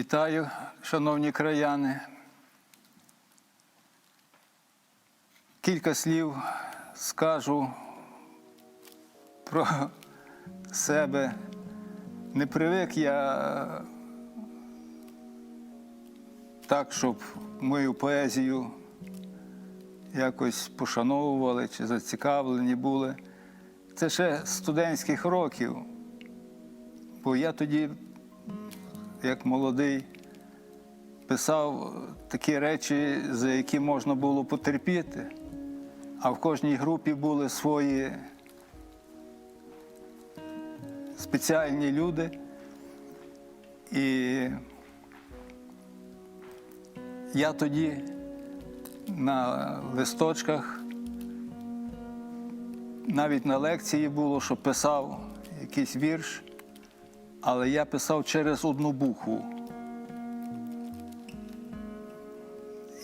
Вітаю, шановні краяни. Кілька слів скажу про себе. Не привик я так, щоб мою поезію якось пошановували чи зацікавлені були. Це ще студентських років, бо я тоді як молодий, писав такі речі, за які можна було потерпіти, а в кожній групі були свої спеціальні люди. І я тоді на листочках, навіть на лекції було, що писав якийсь вірш але я писав через одну букву.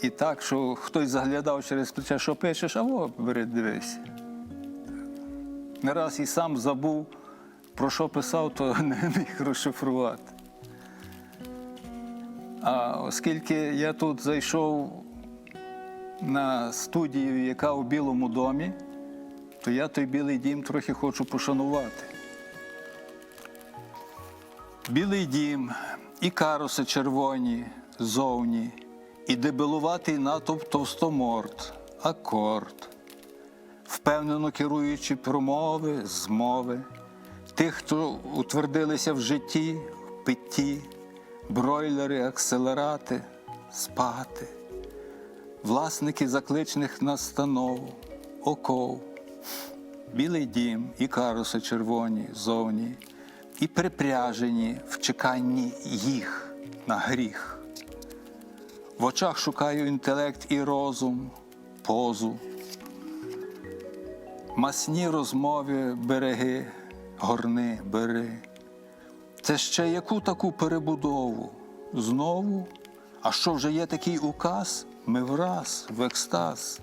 І так, що хтось заглядав через плече, що пишеш, а во, бери, дивись. Не раз і сам забув, про що писав, то не міг розшифрувати. А оскільки я тут зайшов на студію, яка у Білому домі, то я той білий дім трохи хочу пошанувати. Білий дім, і каруси червоні зовні, і дебелуватий натовп товстоморд, акорд, впевнено керуючи промови, змови, тих, хто утвердилися в житті, в питті, бройлери, акселерати, спати, власники закличних настанов, оков, білий дім, і каруси червоні зовні і припряжені в чеканні їх на гріх. В очах шукаю інтелект і розум, позу, масні розмови береги, горни бери. Це ще яку таку перебудову? Знову? А що вже є такий указ? Ми враз в екстаз.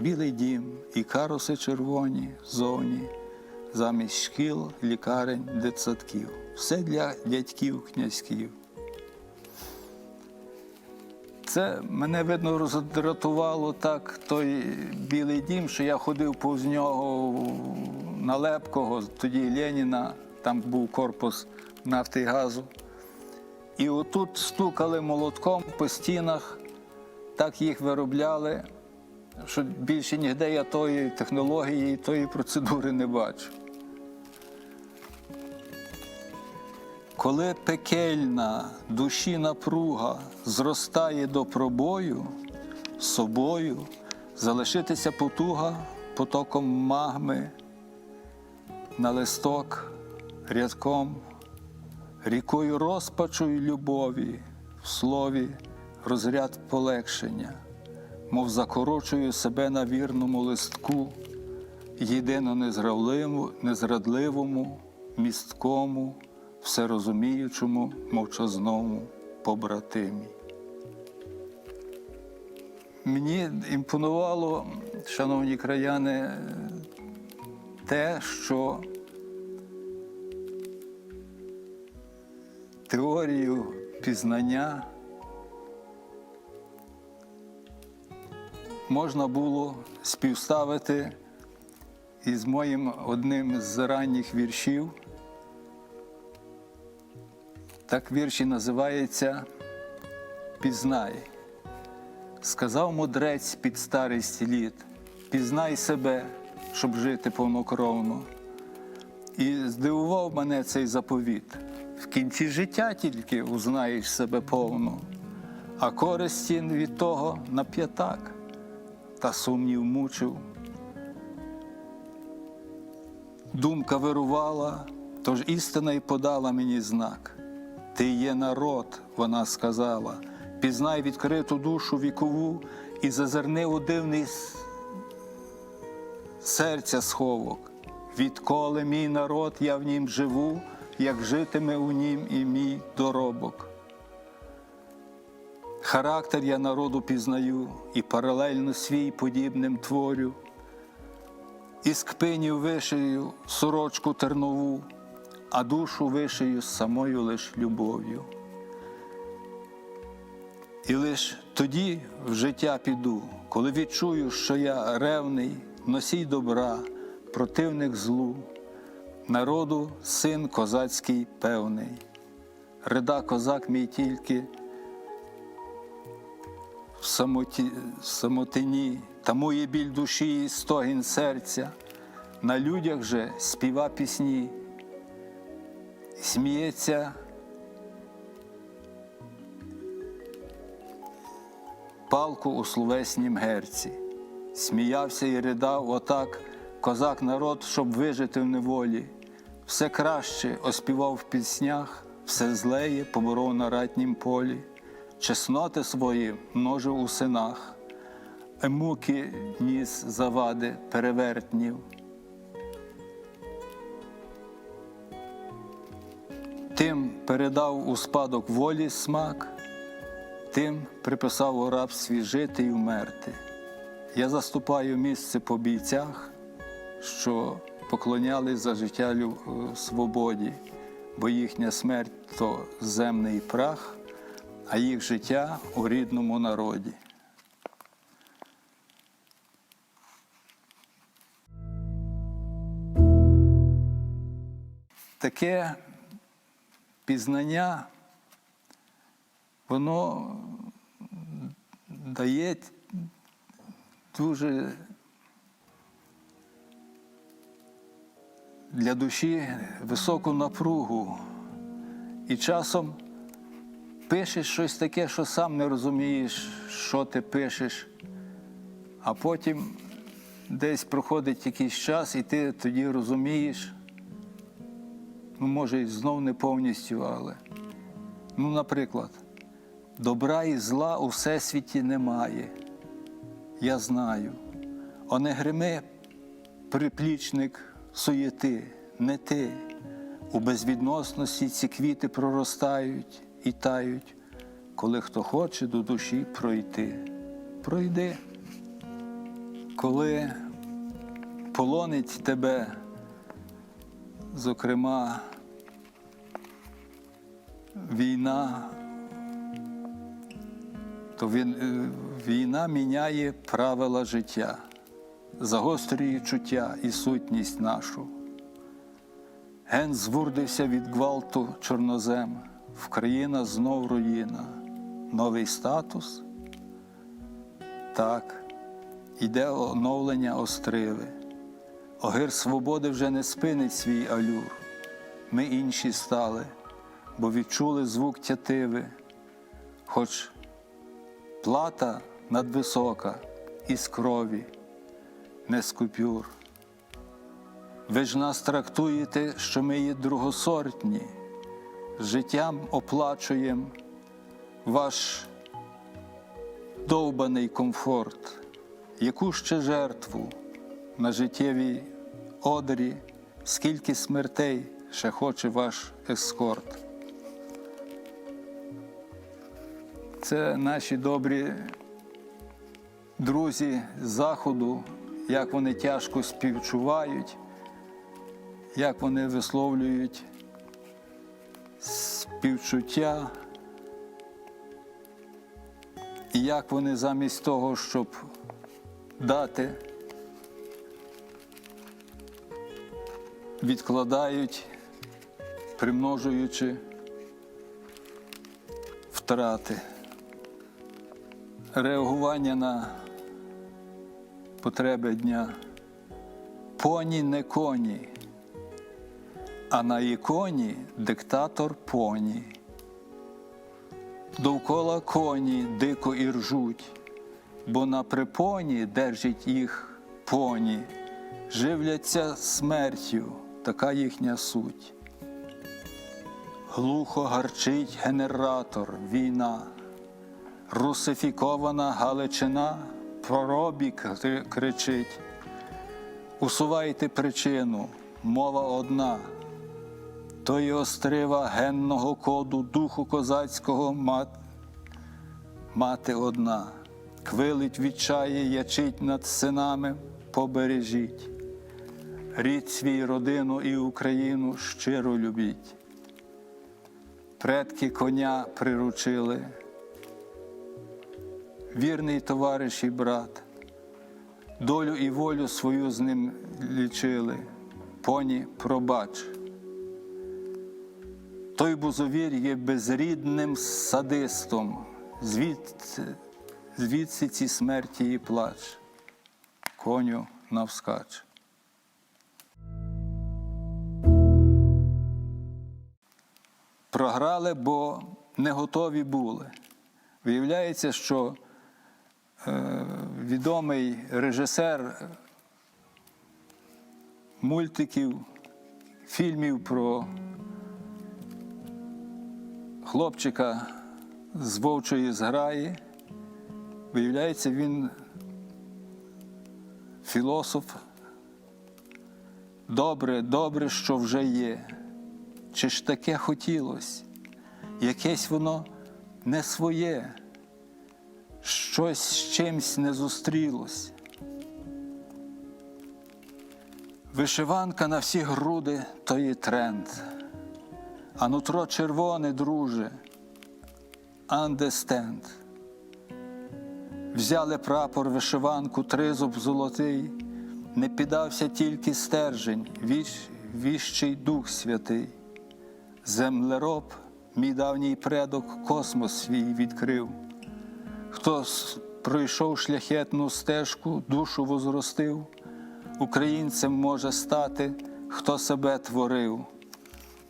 Білий дім і каруси червоні зовні замість шкіл, лікарень, дитсадків. Все для дядьків, князьків. Це мене видно роздратувало так той білий дім, що я ходив повз нього на Лепкого, тоді Леніна, там був корпус нафти і газу. І отут стукали молотком по стінах, так їх виробляли, що більше ніде я тої технології, тої процедури не бачу. Коли пекельна душі напруга зростає до пробою, собою залишитися потуга потоком магми, на листок рядком, рікою розпачу й любові, в слові розряд полегшення, мов закорочую себе на вірному листку, єдино незрадливому, місткому всерозуміючому, мовчазному побратимі. Мені імпонувало, шановні краяни, те, що теорію пізнання можна було співставити із моїм одним з ранніх віршів. Так вірші називається Пізнай. Сказав мудрець під старість літ, пізнай себе, щоб жити повнокровно. І здивував мене цей заповіт. В кінці життя тільки узнаєш себе повно, а користі від того на п'ятак, та сумнів мучив. Думка вирувала, тож істина й подала мені знак. Ти є народ, вона сказала, пізнай відкриту душу вікову і зазирни у дивний серця сховок. Відколи мій народ, я в нім живу, як житиме у нім і мій доробок. Характер я народу пізнаю і паралельно свій подібним творю, із кпинів вишию сорочку тернову, а душу вишию самою лиш любов'ю. І лиш тоді в життя піду, коли відчую, що я ревний, носій добра, противник злу, народу син козацький певний. Рида козак мій тільки в самоті, в самотині, та моє біль душі і стогін серця, на людях же співа пісні, сміється палку у словеснім герці. Сміявся і ридав отак козак народ, щоб вижити в неволі. Все краще оспівав в піснях, все злеє поборов на ратнім полі, чесноти свої множив у синах, муки ніс завади перевертнів. Тим передав у спадок волі смак, тим приписав у рабстві жити і вмерти. Я заступаю місце по бійцях, що поклонялись за життя е, свободі, бо їхня смерть то земний прах, а їх життя у рідному народі. Таке пізнання, воно дає дуже для душі високу напругу. І часом пишеш щось таке, що сам не розумієш, що ти пишеш, а потім десь проходить якийсь час, і ти тоді розумієш, ну, може, і знов не повністю, але. Ну, наприклад, добра і зла у всесвіті немає. Я знаю. О, не грими, приплічник суєти, не ти. У безвідносності ці квіти проростають і тають, коли хто хоче до душі пройти. Пройди. Коли полонить тебе, зокрема, війна, то е, війна міняє правила життя, загострює чуття і сутність нашу. Ген звурдився від гвалту чорнозем, Вкраїна знов руїна, новий статус. Так, іде оновлення остриви. Огир свободи вже не спинить свій алюр. Ми інші стали, бо відчули звук тятиви, хоч плата надвисока із крові, не з купюр. Ви ж нас трактуєте, що ми є другосортні, життям оплачуємо ваш довбаний комфорт, яку ще жертву на життєвій одрі, скільки смертей ще хоче ваш ескорт. Це наші добрі друзі з Заходу, як вони тяжко співчувають, як вони висловлюють співчуття, і як вони замість того, щоб дати, відкладають, примножуючи втрати, реагування на потреби дня. Поні не коні, а на іконі диктатор поні. Довкола коні дико і ржуть, бо на припоні держить їх поні, живляться смертю, така їхня суть. Глухо гарчить генератор, війна, русифікована Галичина, проробі кри- кричить. Усувайте причину, мова одна. То є острива генного коду духу козацького мат, мати одна. Квилить відчає, ячить над синами, побережіть. Рід свій родину і Україну щиро любіть. Предки коня приручили, вірний товариш і брат, долю і волю свою з ним лічили, поні пробач. Той бузовір є безрідним садистом, звідси, звідси ці смерті і плач, коню навскач. Програли, бо не готові були. Виявляється, що е, відомий режисер мультиків, фільмів про хлопчика з вовчої зграї. Виявляється, він філософ. Добре, добре, що вже є. Чи ж таке хотілося? Якесь воно не своє, щось з чимсь не зустрілось. Вишиванка на всі груди то є тренд, а нутро червоне, друже, understand. Взяли прапор, вишиванку, тризуб золотий, не піддався тільки стержень, віщий Дух Святий. Землероб, мій давній предок, космос свій відкрив. Хто пройшов шляхетну стежку, душу возростив, українцем може стати, хто себе творив.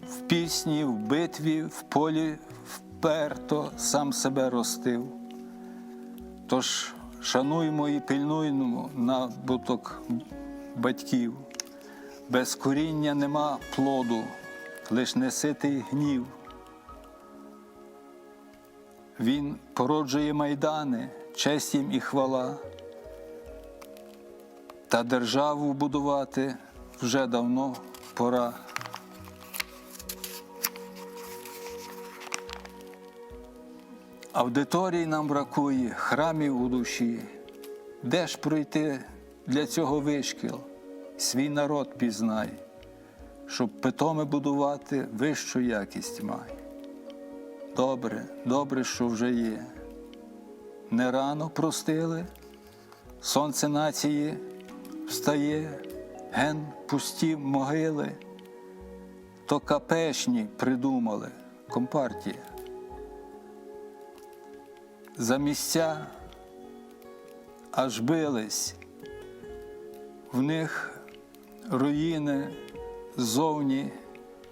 В пісні, в битві, в полі вперто сам себе ростив. Тож шануймо і пильнуймо набуток батьків. Без коріння нема плоду, лиш неситий гнів. Він породжує майдани, честь їм і хвала. Та державу будувати вже давно пора. Аудиторій нам бракує, храмів у душі. Де ж пройти для цього вишкіл? Свій народ пізнай, щоб питоми будувати вищу якість май. Добре, добре, що вже є. Не рано простили, сонце нації встає, ген пусті могили, то капешні придумали компартія. За місця аж бились, в них руїни ззовні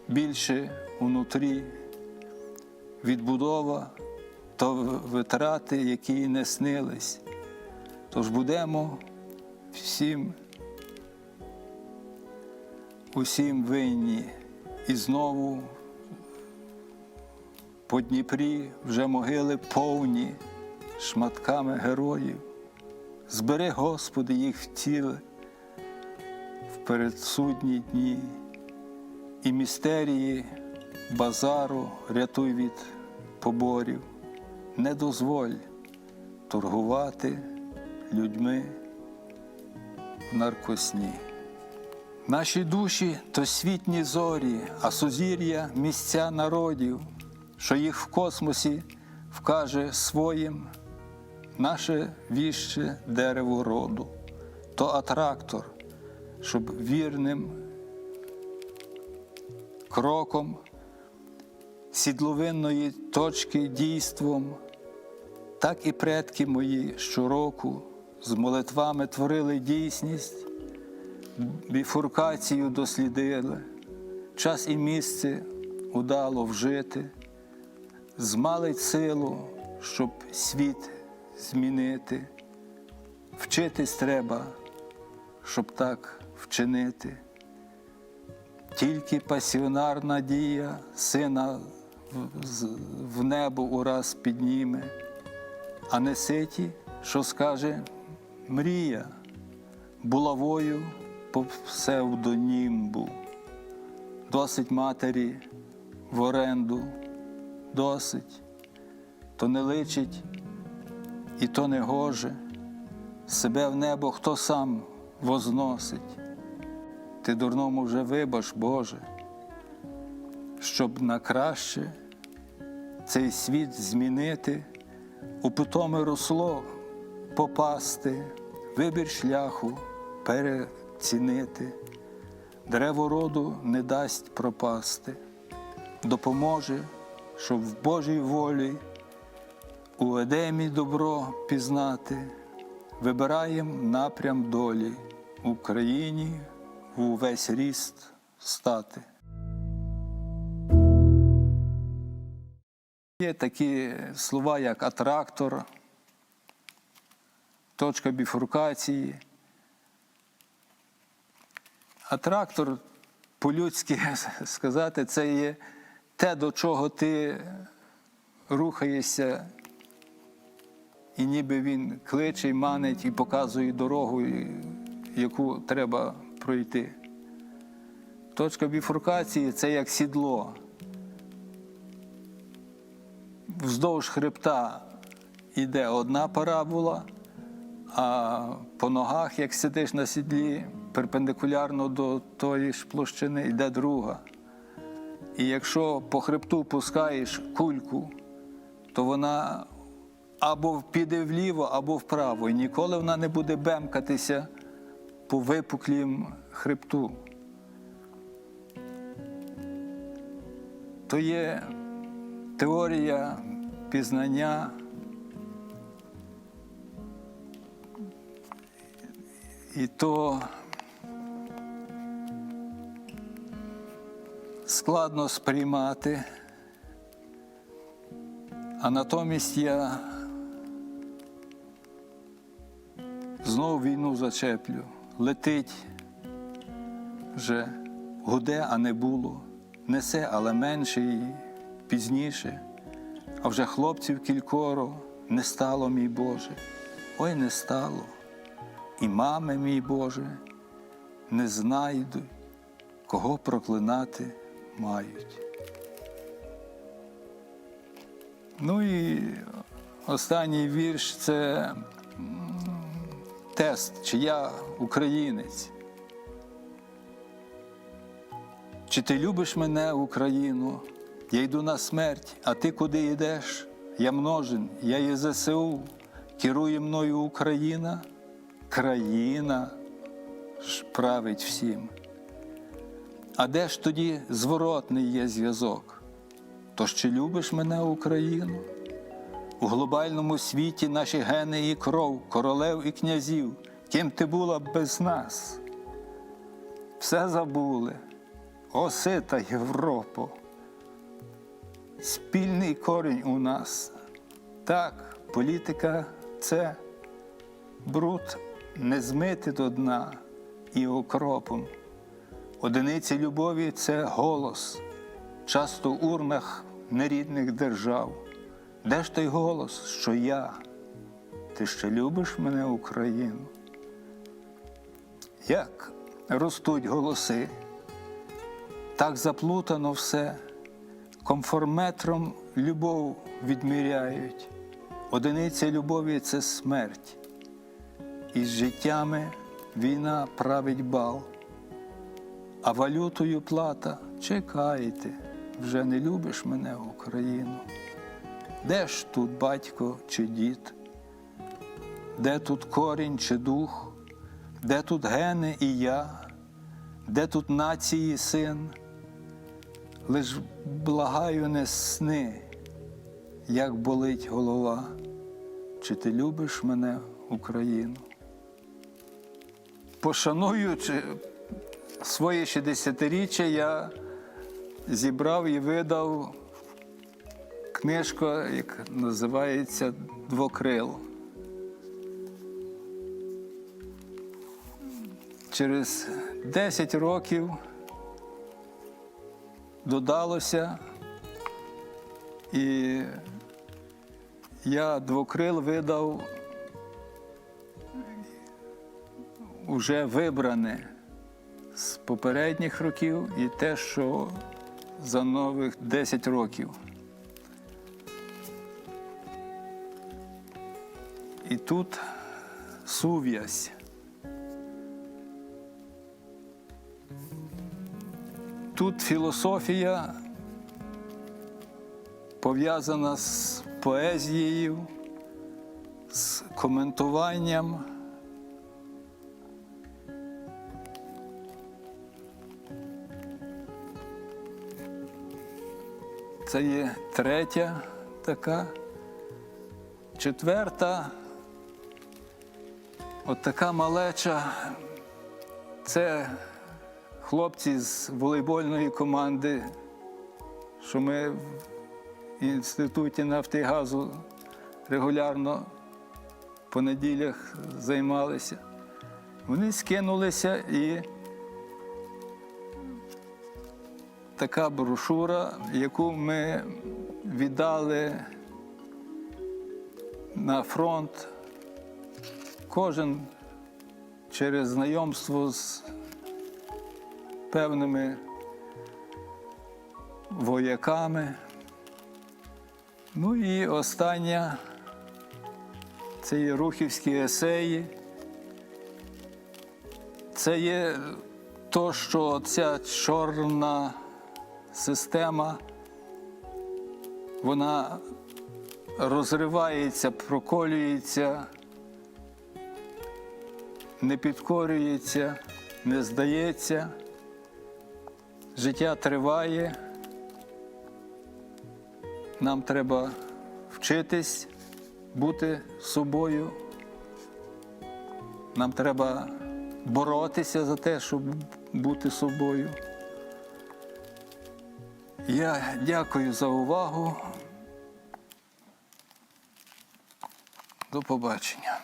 більше внутрі відбудова то витрати, які не снились. Тож будемо всім, усім винні. І знову по Дніпрі вже могили повні шматками героїв. Збери, Господи, їх в тіле в передсудні дні і містерії базару рятуй від поборів, не дозволь торгувати людьми в наркосні. Наші душі то світні зорі, а сузір'я місця народів, що їх в космосі вкаже своїм наше віще дерево роду, то атрактор, щоб вірним кроком сідловинної точки дійством, так і предки мої щороку з молитвами творили дійсність, біфуркацію дослідили, час і місце удало вжити, змалить силу, щоб світ змінити. Вчитись треба, щоб так вчинити. Тільки пасіонарна дія сина в- небо ураз підніме, а не ситі, що скаже мрія, булавою по псевдонімбу. Досить матері в оренду, досить, то не личить і то не гоже, себе в небо хто сам возносить. Ти дурному вже вибач, Боже, щоб на краще цей світ змінити, у питоме росло попасти, вибір шляху перецінити, дерево роду не дасть пропасти, допоможе, щоб в Божій волі у Едемі добро пізнати, вибираєм напрям долі Україні в увесь ріст стати. Є такі слова, як атрактор, точка біфуркації. Атрактор, по-людськи сказати, це є те, до чого ти рухаєшся, і ніби він кличе, і манить і показує дорогу, яку треба пройти. Точка біфуркації це як сідло. Вздовж хребта йде одна парабола, а по ногах, як сидиш на сідлі, перпендикулярно до тої ж площини йде друга. І якщо по хребту пускаєш кульку, то вона або піде вліво, або вправо. І ніколи вона не буде бемкатися по випуклім хребту. То є теорія пізнання. І то складно сприймати, а натомість я знову війну зачеплю. Летить вже гуде, а не було, несе, але менше і пізніше. А вже хлопців кількоро не стало, мій Боже, ой не стало. І мами, мій Боже, не знайдуть, кого проклинати мають. Ну і останній вірш це тест, чи я українець. Чи ти любиш мене, Україну? Я йду на смерть, а ти куди йдеш? Я множен, я є ЗСУ, керує мною Україна, країна ж править всім. А де ж тоді зворотний є зв'язок? Тож чи любиш мене, Україну? У глобальному світі наші гени і кров, королев і князів, ким ти була б без нас? Все забули, осита Європо. Спільний корінь у нас. Так, політика це бруд не змити до дна і окропом. Одиниці любові це голос, часто в урнах нерідних держав. Де ж той голос, що я? Ти ще любиш мене, Україну? Як ростуть голоси, так заплутано все, комформетром любов відміряють. Одиниця любові це смерть, і з життями війна править бал, а валютою плата чекайте, вже не любиш мене, Україну. Де ж тут батько чи дід? Де тут корінь чи дух? Де тут гени і я? Де тут нації син? Лиш благаю не сни, як болить голова, чи ти любиш мене, Україну? Пошануючи своє 60-річчя, я зібрав і видав книжку, яка називається Двокрил. Через 10 років додалося, і я двокрил видав уже вибране з попередніх років і те, що за нових 10 років. І тут сув'язь. Тут філософія пов'язана з поезією, з коментуванням. Це є третя така. Четверта. От така малеча. Це хлопці з волейбольної команди, що ми в інституті Нафтигазу регулярно по неділях займалися. Вони скинулися і така брошура, яку ми віддали на фронт. Кожен через знайомство з певними вояками. Ну і остання це є рухівські есеї. Це є то, що ця чорна система, вона розривається, проколюється, не підкорюється, не здається. Життя триває. Нам треба вчитись бути собою. Нам треба боротися за те, щоб бути собою. Я дякую за увагу. До побачення.